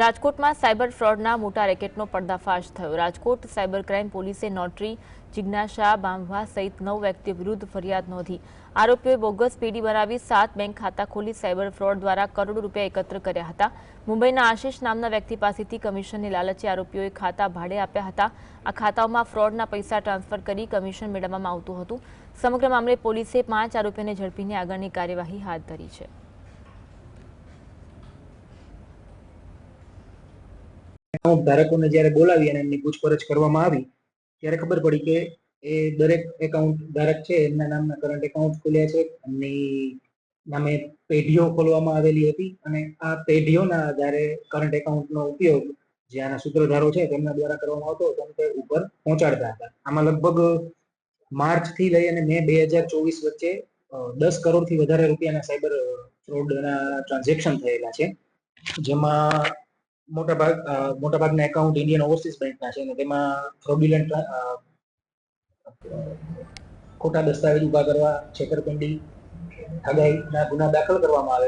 રાજકોટમાં સાયબર ફ્રોડના મોટા રેકેટનો પર્દાફાશ થયો. રાજકોટ સાયબર ક્રાઇમ પોલીસે નોટરી, જિજ્ઞાસા બાંભવા સહિત નવ વ્યક્તિઓ વિરુદ્ધ ફરિયાદ નોંધી. આરોપીઓએ બોગસ પેઢી બનાવી સાત બેંક ખાતા ખોલી સાયબર ફ્રોડ દ્વારા કરોડો રૂપિયા એકત્ર કર્યા હતા. મુંબઈના આશિષ નામના વ્યક્તિ પાસેથી કમિશનની લાલચે આરોપીઓએ ખાતા ભાડે આપ્યા હતા. આ ખાતાઓમાં ફ્રોડના પૈસા ટ્રાન્સફર કરી કમિશન મેળવવામાં આવતું હતું. સમગ્ર મામલે પોલીસે પાંચ આરોપીઓને ઝડપીને આગળની કાર્યવાહી હાથ ધરી છે. એકાઉન્ટ ધારકોને જ્યારે બોલાવી અને એમની પૂછપરછ કરવામાં આવી, ત્યારે ખબર પડી કે એ દરેક એકાઉન્ટ ધારક છે, એમના નામના કરંટ એકાઉન્ટ ખોલ્યા છે, એમની નામે પેઢીઓ ખોલવામાં આવેલી હતી અને આ પેઢીઓના જ્યારે કરંટ એકાઉન્ટનો ઉપયોગ જે આના સૂત્રધારો છે તેમના દ્વારા કરવામાં આવતો હતો, તે ઉપર પહોંચાડતા હતા. આમાં લગભગ માર્ચથી લઈ અને મે બે હજાર ચોવીસ વચ્ચે દસ કરોડથી વધારે રૂપિયાના સાયબર ફ્રોડના ટ્રાન્ઝેક્શન થયેલા છે. જેમાં મોટા ભાગ અ, મોટા ભાગના એકાઉન્ટ ઇન્ડિયન ઓવરસીઝ બેંકના છે અને તેમાં ફ્રોડ્યુલન્ટ ખોટા દસ્તાવેજ ઊભા કરવા છેતરપિંડી ઠગાઈના ગુના દાખલ કરવામાં આવે